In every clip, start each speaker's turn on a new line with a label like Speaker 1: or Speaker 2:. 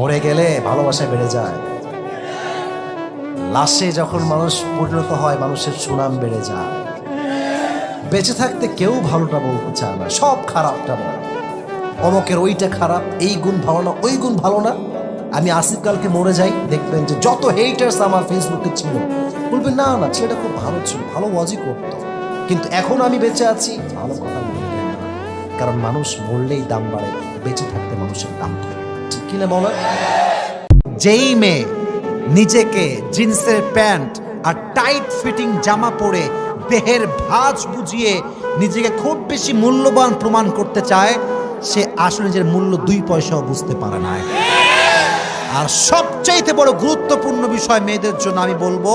Speaker 1: মরে গেলে ভালোবাসা বেড়ে যায়। লাশে যখন মানুষ পরিণত হয়, মানুষের সুনাম বেড়ে যায়। বেঁচে থাকতে কেউ ভালোটা বলতে চায় না, সব খারাপটা বলে। অমকের ওইটা খারাপ, এই গুণ ভালো না, ওই গুণ ভালো না। আমি আসিফ কালকে মরে যাই, দেখবেন যে যত হেটার্স আমার ফেসবুকে ছিল, বলবেন, না না, ছেলেটা খুব ভালো ছিল, ভালো ওয়াজই করতো। কিন্তু এখন আমি বেঁচে আছি, ভালো কথা বলবেন না। কারণ মানুষ মরলেই দাম বাড়ে, বেঁচে থাকতে মানুষের দাম কিনা বলেন
Speaker 2: যেই মেয়ে নিজেকে জিন্সের প্যান্ট আর টাইট ফিটিং জামা পরে দেহের ভাঁজ বুঝিয়ে নিজেকে খুব বেশি মূল্যবান প্রমাণ করতে চায়, সে আসলে নিজের মূল্য দুই পয়সাও বুঝতে পারে না। আর সবচাইতে বড় গুরুত্বপূর্ণ বিষয় মেয়েদের জন্য আমি বলব,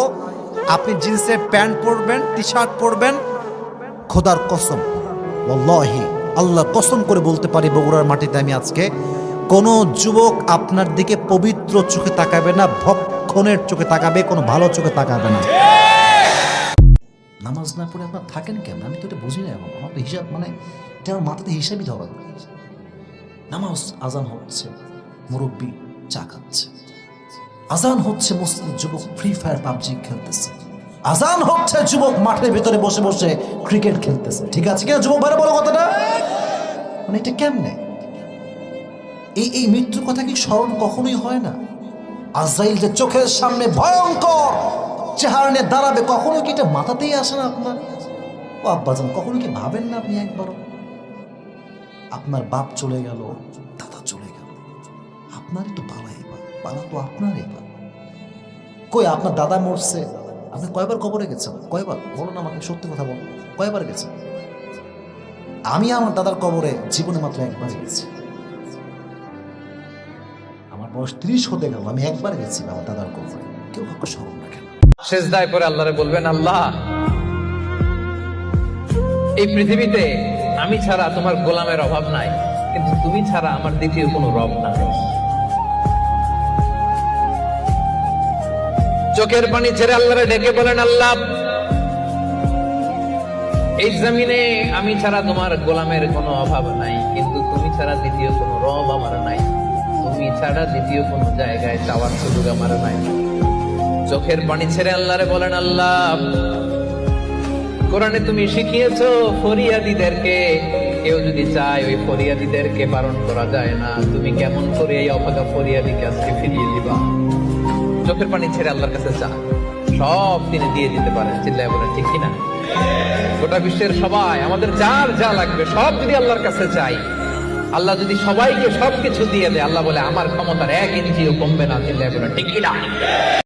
Speaker 2: আপনি জিন্সের প্যান্ট পরবেন টি শার্ট পরবেন, খোদার কসম আল্লাহ কসম করে বলতে পারি বগুড়ার মাটিতে আমি আজকে কোন যুবক আপনার দিকে পবিত্র চোখে তাকাবে না, ভক্ষণের চোখে তাকাবে, কোনো ভালো চোখে তাকাবে না।
Speaker 1: নামাজ না পড়ে আপনার থাকেন কেন? আমি তো এটা বুঝি না এখন। আমার তো হিসাব মানে এটা আমার মাথাতে হিসাবই ধরা নামাজ আজান হচ্ছে, মুরব্বী চা খাচ্ছে। আজান হচ্ছে মুসলিম যুবক ফ্রি ফায়ার পাবজি খেলতেছে। আজান হচ্ছে যুবক মাঠের ভিতরে বসে বসে ক্রিকেট খেলতেছে। ঠিক আছে কিনা যুবক ভাইরা, বলো কথাটা? মানে এটা কেমনে? এই এই মৃত্যুর কথা কি স্মরণ কখনোই হয় না? আজরাইল যে চোখের সামনে ভয়ঙ্কর চেহারা নিয়ে দাঁড়াবে, কখনো কি এটা মাথাতেই আসে না আপনার? ও আব্বাজান, কখনো কি ভাবেন না আপনি একবারও? আপনার বাপ চলে গেল, দাদা চলে গেল। আপনারই তো পালা এবার, পালা তো আপনার এবার। কই, আপনার দাদা মরছে। আপনি কয়বার কবরে গেছেন? কয়বার? বলুন আমাকে, সত্যি কথা বলুন। কয়বার গেছেন? আমি আমার দাদার কবরে জীবনে মাত্র একবার গেছি। বয়স হতে গেল, আমি একবার গেছি আমার দাদার কবরে। কেউ কাউকে স্মরণ রাখে না।
Speaker 3: শেষদায় পরে আল্লাহরে বলবেন, আল্লাহ, এই পৃথিবীতে আমি ছাড়া তোমার গোলামের অভাব নাই, কিন্তু তুমি ছাড়া আমার দ্বিতীয় কোনো রব নাই। চোখের পানি ছেড়ে আল্লাহরে ডেকে বলেন, আল্লাহ, এই জমিনে আমি ছাড়া তোমার গোলামের কোনো অভাব নাই, কিন্তু তুমি ছাড়া দ্বিতীয় কোনো রব আমার নাই। ছাড়া দ্বিতীয় কোনো জায়গায় যাওয়ার সুযোগ আমার নাই। চোখের পানি ছেড়ে আল্লাহরে বলেন, আল্লাহ, কোরআনে তুমি শিখিয়েছো ফরিয়াদিদেরকে। কেউ যদি চায় ওই ফরিয়াদিদেরকে বারণ করা যায় না। তুমি কেমন করে এই অভাগা ফরিয়াদিকে আজকে ফিরিয়ে দিবা? চোখের পানি ছেড়ে আল্লাহর কাছে চা সব তিনি দিয়ে দিতে পারেন। চিল্লায় বলেন, ঠিক কিনা গোটা বিশ্বের সবাই, আমাদের যার যা লাগবে, সব যদি আল্লাহর কাছে চাই আল্লাহ যদি সবাইকে সবকিছু দিয়ে দেয়, আল্লাহ বলে, আমার ক্ষমতার এক ইঞ্চিও কমবে না চিল্লায় ঠিক কিনা